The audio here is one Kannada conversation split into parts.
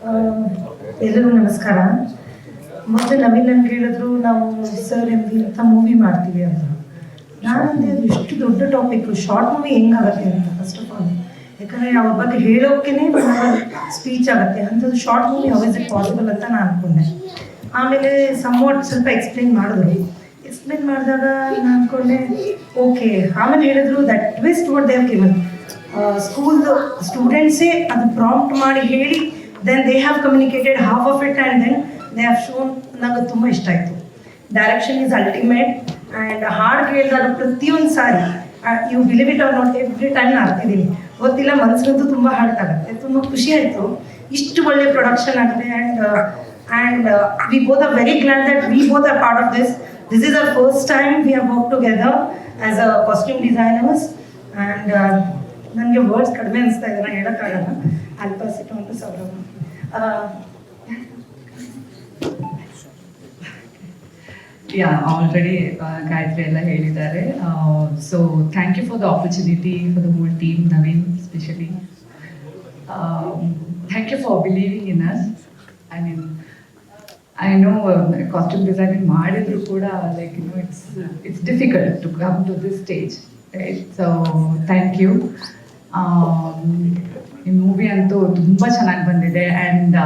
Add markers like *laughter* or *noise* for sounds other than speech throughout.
ಎಲ್ಲರಿಗೂ ನಮಸ್ಕಾರ. ಮೊದಲು ನವೀನ್ ನನ್ಗೆ ಹೇಳಿದ್ರು ನಾವು ಸರ್ ಎಂಬಿ ಅಂತ ಮೂವಿ ಮಾಡ್ತೀವಿ ಅಂತ. ನಾನು ಅದು ಎಷ್ಟು ದೊಡ್ಡ ಟಾಪಿಕ್ ಶಾರ್ಟ್ ಮೂವಿ ಹೆಂಗಾಗತ್ತೆ ಅಂತ ಫಸ್ಟ್ ಆಫ್ ಆಲ್ ಯಾಕಂದರೆ ಅವ್ರ ಬಗ್ಗೆ ಹೇಳೋಕೆನೇ ಸ್ಪೀಚ್ ಆಗುತ್ತೆ. ಅಂಥದ್ದು short movie how is it possible ಅಂತ ನಾನು ಅನ್ಕೊಂಡೆ. ಆಮೇಲೆ ಸಮ್ವಾಟ್ ಸ್ವಲ್ಪ ಎಕ್ಸ್ಪ್ಲೇನ್ ಮಾಡಿದ್ರು. ಎಕ್ಸ್ಪ್ಲೇನ್ ಮಾಡಿದಾಗ ನಾನು ಅನ್ಕೊಂಡೆ ಓಕೆ ಆಮೇಲೆ ಹೇಳಿದ್ರು that twist what they've given ಸ್ಕೂಲ್ದು ಸ್ಟೂಡೆಂಟ್ಸೇ ಅದು ಪ್ರಾಂಪ್ಟ್ ಮಾಡಿ ಹೇಳಿ then they have communicated half of it and then they have shown ನನಗೆ ತುಂಬ ಇಷ್ಟ ಆಯಿತು. ಡೈರೆಕ್ಷನ್ ಈಸ್ ಅಲ್ಟಿಮೇಟ್ ಆ್ಯಂಡ್ ಹಾಡು ಕೇಳಿದಾಗ ಪ್ರತಿಯೊಂದು ಸಾರಿ you believe it or not every time ಹಾಡ್ತಿದ್ದೀನಿ ಗೊತ್ತಿಲ್ಲ ಮನಸ್ಸಂತೂ ತುಂಬ ಹರ್ಟ್ ಆಗುತ್ತೆ. ತುಂಬ ಖುಷಿ ಆಯಿತು. ಇಷ್ಟು ಒಳ್ಳೆ ಪ್ರೊಡಕ್ಷನ್ ಆಗಿದೆ and and we both are very glad that we both are part of this this is our first time we have work together as a costume designers and ನನಗೆ ವರ್ಡ್ಸ್ ಕಡಿಮೆ ಅನಿಸ್ತಾ ಇದೆ, ನಾನು ಹೇಳೋಕ್ಕಾಗಲ್ಲ. ಅಲ್ಪಾಸಿಟ್ಟು ಅಂತ ಸೌರಭ ಯಾ ಆಲ್ರೆಡಿ ಗಾಯತ್ರಿ ಎಲ್ಲ ಹೇಳಿದ್ದಾರೆ so thank you for the opportunity for the whole team Naveen specially thank you for believing in us I mean I know costume designing ಮಾಡಿದ್ರು ಕೂಡ like you know it's it's difficult to come to this stage so thank you ಈ ಮೂವಿ ಅಂತೂ ತುಂಬ ಚೆನ್ನಾಗಿ ಬಂದಿದೆ ಆ್ಯಂಡ್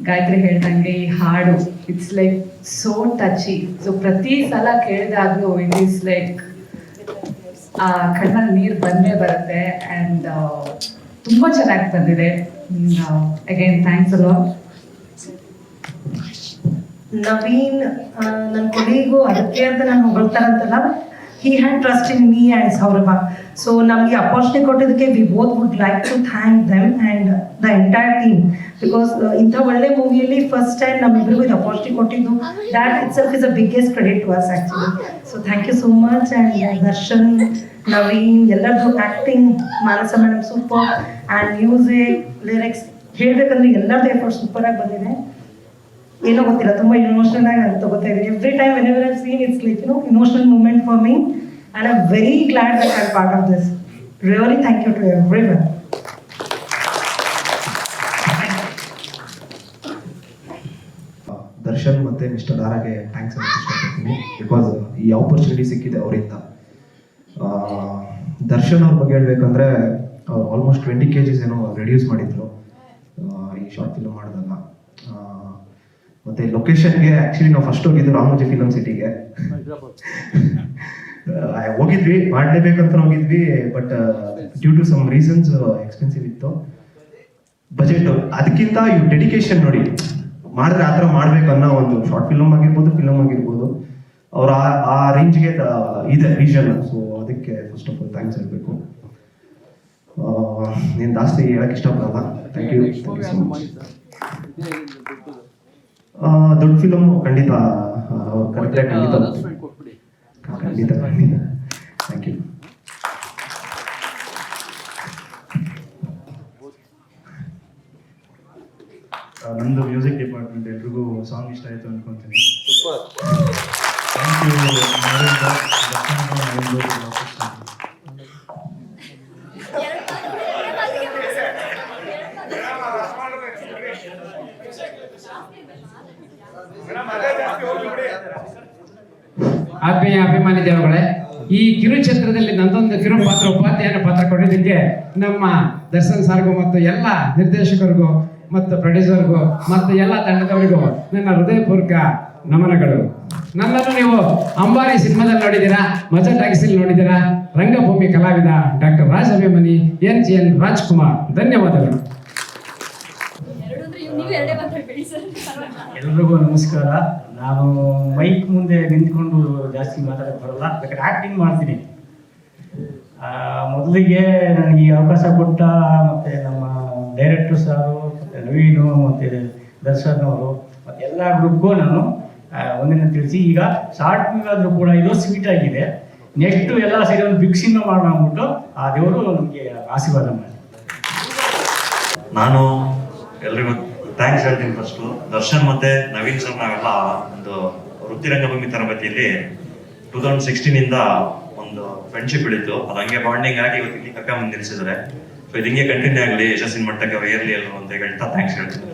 ಗಾಯತ್ರಿ ಹೇಳ್ದಂಗೆ ಈ ಹಾಡು it's like so touchy so ಪ್ರತಿ ಸಲ ಕೇಳಿದಾಗಲೂ ಇಟ್ ಈಸ್ ಲೈಕ್ ಆ, ಕಣ್ಣಲ್ಲಿ ನೀರು ಬಂದೇ ಬರುತ್ತೆ ಆ್ಯಂಡ್ ತುಂಬ ಚೆನ್ನಾಗಿ ಬಂದಿದೆ. ಅಗೇನ್ ಥ್ಯಾಂಕ್ಸ್ ಅಲೋ ನವೀನ್ ನನ್ನ ಕೊನೆಗೂ ಅದಕ್ಕೆ ಅಂತ ನಾನು ಹೊಗಳ್ತಾರಂತಲ್ಲ? He had trust in me and Saurabh so ನಮಗೆ ಅಪಾರ್ಚುನಿಟಿ ಕೊಟ್ಟಿದ್ದಕ್ಕೆ we both would like to thank them and the entire team because ಇಂಥ ಒಳ್ಳೆ ಮೂವಿಯಲ್ಲಿ ಫಸ್ಟ್ ಟೈಮ್ ನಮ್ಮಿಬ್ಬರಿಗೂ ಇದು ಅಪಾರ್ಚುನಿಟಿ ಕೊಟ್ಟಿದ್ದು. That itself is a biggest credit to us actually so thank you so much and Darshan Naveen ಎಲ್ಲರದು acting Manasa madam super and music lyrics ಹೇಳಬೇಕಂದ್ರೆ ಎಲ್ಲರದ್ದು ಎಫರ್ಟ್ ಸೂಪರಾಗಿ ಬಂದಿದೆ. ಏನೋ ಗೊತ್ತಿಲ್ಲ, ತುಂಬ ಇಮೋಷನಲ್ ಆಗಿ ನಾನು ತಗೋತಾ ಇದ್ದೀನಿ. Every time when ever seen it's like you emotional moment for me and I very glad that I part of this really thank you to everyone Darshan ಮತ್ತೆ ಮಿಸ್ಟರ್ ದಾರಾಗೆ ಥ್ಯಾಂಕ್ಸ್ ಅಂತ ಇಷ್ಟಪಡ್ತೀನಿ. ಬಿಕಾಸ್ ಈ ಆಪರ್ಚುನಿಟಿ ಸಿಕ್ಕಿದೆ ಅವರಿಂದ. ದರ್ಶನ್ ಅವ್ರ ಬಗ್ಗೆ ಹೇಳ್ಬೇಕಂದ್ರೆ ಆಲ್ಮೋಸ್ಟ್ ಟ್ವೆಂಟಿ ಕೆ ಜಿಸ್ ಏನೋ ರೆಡ್ಯೂಸ್ ಮಾಡಿದ್ರು. ಈ ಶಾರ್ಟ್ ಫಿಲ್ಮ್ ಮಾಡಿದಾಗ ಮತ್ತೆ ಲೊಕೇಶನ್ಗೆ ಆಕ್ಚುಲಿ ನಾವು ಫಸ್ಟ್ ಹೋಗಿದ್ದು ರಾಮೋಜಿ ಫಿಲಮ್ ಸಿಟಿಗೆ *laughs* ಹೋಗಿದ್ವಿ ಮಾಡಲೇಬೇಕಂತ ಹೋಗಿದ್ವಿ but due to some reasons expensive ಇತ್ತು. ಬಜೆಟ್ ಅದಕ್ಕಿಂತ ಇವ್ ಡೆಡಿಕೇಶನ್ ನೋಡಿ ಮಾಡಿದ್ರೆ ಆ ಥರ ಮಾಡ್ಬೇಕು ಅನ್ನೋ ಒಂದು ಶಾರ್ಟ್ ಫಿಲಮ್ ಆಗಿರ್ಬೋದು ಫಿಲಮ್ ಆಗಿರ್ಬೋದು. ಅವ್ರ ಆ- ರೇಂಜ್ಗೆ ಇದೆ ವಿಷನ್ ಸೊ ಅದಕ್ಕೆ ಫಸ್ಟ್ ಆಫ್ ಆಲ್ ಥ್ಯಾಂಕ್ಸ್ ಹೇಳಬೇಕು. ನೀನು ಜಾಸ್ತಿ ಹೇಳಕ್ ಇಷ್ಟಪಡಲ್ಲ. Thank you thank you so much ದೊಡ್ಡ ಫಿಲಮ್ ಖಂಡಿತ ಕರೆಕ್ಟಾಗಿ ಖಂಡಿತ ಖಂಡಿತ ಖಂಡಿತ ಥ್ಯಾಂಕ್ ಯು ಆ, ನಂದು ಮ್ಯೂಸಿಕ್ ಡಿಪಾರ್ಟ್ಮೆಂಟ್ ಎಲ್ರಿಗೂ ಸಾಂಗ್ ಇಷ್ಟ ಆಯಿತು ಅನ್ಕೊಂತೀನಿ ಥ್ಯಾಂಕ್ ಯು ಆತ್ಮೀಯ ಅಭಿಮಾನಿ ದೇವಗಳೇ ಈ ಕಿರುಚಿತ್ರದಲ್ಲಿ ನಂದೊಂದು ಕಿರು ಪಾತ್ರ ಉಪಾಧ್ಯಾಯನ ಪಾತ್ರ ಕೊಟ್ಟಿದ್ದಕ್ಕೆ ನಮ್ಮ ದರ್ಶನ್ ಸಾರ್ಗೂ ಮತ್ತು ಎಲ್ಲ ನಿರ್ದೇಶಕರಿಗೂ ಮತ್ತು ಪ್ರೊಡ್ಯೂಸರ್ಗೂ ಮತ್ತು ಎಲ್ಲ ತಂಡದವರಿಗೂ ನನ್ನ ಹೃದಯಪೂರ್ವಕ ನಮನಗಳು. ನನ್ನನ್ನು ನೀವು ಅಂಬಾರಿ ಸಿನಿಮಾದಲ್ಲಿ ನೋಡಿದ್ದೀರಾ, ಮಜಾ ಟಾಕಿಸಲ್ಲಿ ನೋಡಿದ್ದೀರಾ, ರಂಗಭೂಮಿ ಕಲಾವಿದ ಡಾಕ್ಟರ್ ರಾಜ್ ಅಭಿಮನಿ ಎನ್ ಜಿ ಎನ್ ರಾಜ್ಕುಮಾರ್, ಧನ್ಯವಾದಗಳು ಎರಡು ಅಂದ್ರೆ ಇವ್ ನೀವು ಎರಡೇ ಮಾತಾಡ್ಬೇಡಿ ಸರ್ ಎಲ್ರಿಗೂ ನಮಸ್ಕಾರ. ನಾನು ಮೈಕ್ ಮುಂದೆ ನಿಂತ್ಕೊಂಡು ಜಾಸ್ತಿ ಮಾತಾಡಕ್ಕೆ ಬರಲ್ಲ ಬೇಕಾದ್ರೆ ಆಕ್ಟಿಂಗ್ ಮಾಡ್ತೀನಿ. ಆ, ಮೊದಲಿಗೆ ನನಗೆ ಈ ಅವಕಾಶ ಕೊಟ್ಟ ಮತ್ತು ನಮ್ಮ ಡೈರೆಕ್ಟರ್ ಸಾರು ಮತ್ತು ನವೀನು ಮತ್ತು ದರ್ಶನ್ ಅವರು ಮತ್ತು ಎಲ್ಲ ಗ್ರೂಪ್ಗೂ ನಾನು ಒಂದಿನ ತಿಳಿಸಿ. ಈಗ ಶಾರ್ಟ್ ಮೂವಿ ಆದರೂ ಕೂಡ ಇದು ಸ್ವೀಟ್ ಆಗಿದೆ. ನೆಕ್ಸ್ಟ್ ಎಲ್ಲ ಸೇರಿ ಒಂದು ಬಿಗ್ ಸಿನಿಮಾ ಮಾಡೋಣ ಅಂದ್ಬಿಟ್ಟು ಆ ದೇವರು ನಮಗೆ ಆಶೀರ್ವಾದ ಮಾಡಿ ನಾನು ಎಲ್ರಿಗೂ ಥ್ಯಾಂಕ್ಸ್ ಹೇಳ್ತೀನಿ ಫಸ್ಟು ದರ್ಶನ್ ಮತ್ತೆ ನವೀನ್ ಸರ್ ನಾವೆಲ್ಲ ಒಂದು ವೃತ್ತಿ ರಂಗಭೂಮಿ ತರಬೇತಿಯಲ್ಲಿ ಟೂ ತೌಸಂಡ್ ಸಿಕ್ಸ್ಟೀನ್ ಇಂದ ಒಂದು ಫ್ರೆಂಡ್ಶಿಪ್ ಇಳಿತು. ಅದು ಹಂಗೆ ಬಾಂಡಿಂಗ್ ಆಗಿ ಇವತ್ತು ಇಲ್ಲಿ ಕರ್ಕೊಂಡ್ ನಿಲ್ಲಿಸಿದ್ರೆ ಸೊ ಇದು ಹಿಂಗೆ ಕಂಟಿನ್ಯೂ ಆಗಲಿ ಯಶಸ್ಸಿನ ಮಟ್ಟಕ್ಕೆ ಏರ್ಲಿ ಎಲ್ಲರೂ ಅಂತ ಹೇಳ್ತಾ ಥ್ಯಾಂಕ್ಸ್ ಹೇಳ್ತೀನಿ.